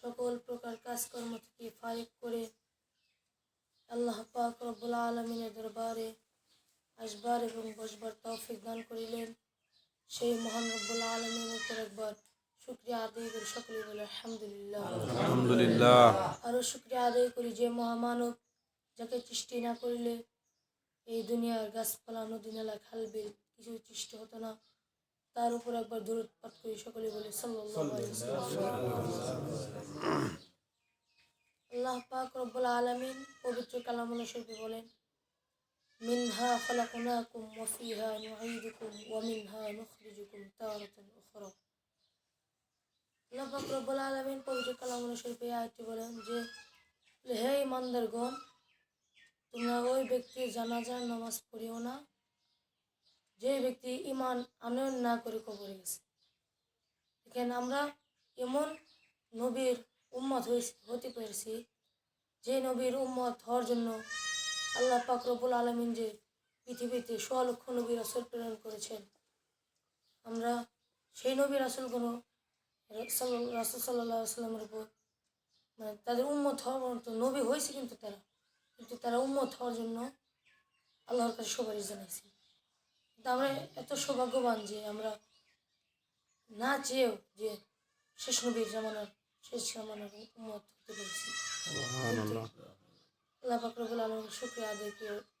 সকল প্রকার কাজকর্ম থেকে ফারিক করে আল্লাহ পাক রব্বুল আলমিনের দরবারে আসবার এবং বসবার তৌফিক দান করিলেন। সেই মহান রব্বুল আলমিনের উপর একবার শুক্রিয়া আদায় করি সকলে বলে আলহামদুলিল্লাহ। আলহামদুলিল্লাহ। আরও শুক্রিয়া আদায় করি যে মহামানব যাকে সৃষ্টি না করিলে এই দুনিয়ার গাছপালা নদী নালা খাল বিল কিছু সৃষ্টি হতো না। তার উপর একবার দূরত পাঠ করি, সকলে বলে। আল্লাহ পাক রব্বুল আলামিন পবিত্র কালামুল শরীফে বলেন, মিনহা খালাকনাকুম ওয়া ফিহা নুঈদুকুম ওয়া মিনহা নুখরিজুকুম তারাতান উখরা আল্লাহ পাক রব্বুল পবিত্র আয়াতটি বলেন যে, হে ইমানদারগণ তোমরা ওই ব্যক্তির জানাজার নামাজ পড়িও না যে ব্যক্তি ইমান আনয়ন না করে কবরে গেছে। এখানে আমরা এমন নবীর উম্মত হতে পেরেছি, যে নবীর উম্মত হওয়ার জন্য আল্লাহ পাক রব্বুল আলমিন যে পৃথিবীতে লক্ষ নবী রাসুল প্রেরণ করেছেন, আমরা সেই নবী রাসুলগুলো রাসুল সাল্লাহ সাল্লামের উপর মানে তাদের উম্মত হওয়ার মতো নবী হয়েছে কিন্তু তারা কিন্তু তারা উম্মত হওয়ার জন্য আল্লাহর কাছে সুপারিশ জানাইছে। আমরা এত সৌভাগ্যবান যে আমরা না চেয়েও যে শেষ নবীর জামানার শেষ জামানার উম্মত হতে পেরেছি। আল্লাহ ফাকরবুল আলমের শুক্রিয়া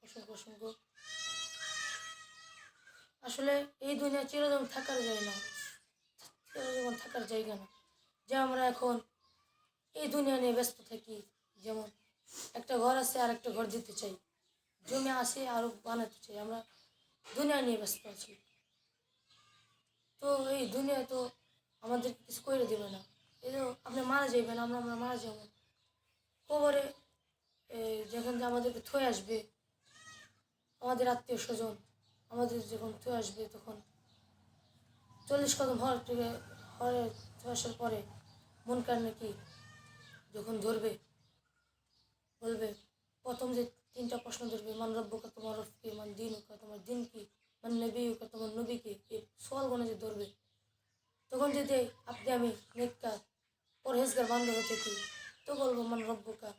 অসংখ্য অসংখ্য। আসলে এই দুনিয়া চিরদিন থাকার যায় না চিরজীবন থাকার জায়গা না। যে আমরা এখন এই দুনিয়া নিয়ে ব্যস্ত থাকি যেমন একটা ঘর আছে আর একটা ঘর দিতে চাই জমি আছে আরও বানাতে চাই আমরা দুনিয়া নিয়ে ব্যস্ত আছি। তো এই দুনিয়া তো আমাদের কিছু করে দেবে না। এই তো আপনি মারা যাইবেন, আমরা আমরা মারা যাব। কবরে যখন আমাদেরকে থয়ে আসবে, আমাদের আত্মীয় স্বজন, আমাদের যখন থয়ে আসবে তখন চল্লিশ কদম হর থেকে হরে থয়ে আসার পরে মন কার নাকি যখন ধরবে, বলবে প্রথম যে তিনটা প্রশ্ন ধরবে, মান রব্বকা তোমার রব কি মান দিন উকা তোমার দিন কি মান নবী উকা তোমার নবী কি এই সওয়ালগুলো যে ধরবে, তখন যদি আপনি আমি নেককার, পরহেজগার বান্ধব হতে কি তো বলব, মান রব্বকা,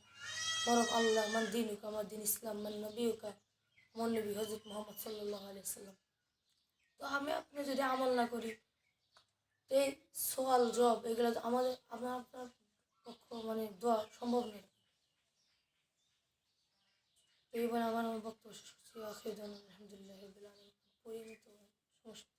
মরব আল্লাহ, মান দিন উকা আমার দিন ইসলাম, মান নবী উকা আমার নবী হজরত মোহাম্মদ সাল্লাহ আলিয়াল্লাম তো আমি আপনি যদি আমল না করি এই সোয়াল জব এগুলো আমাদের, আপনার আপনার পক্ষ মানে দোয়া সম্ভব নেই তো এইবার আমার আমার বক্তব্য শেষ করছি আলহামদুলিল্লাহ পরিণত সমস্যা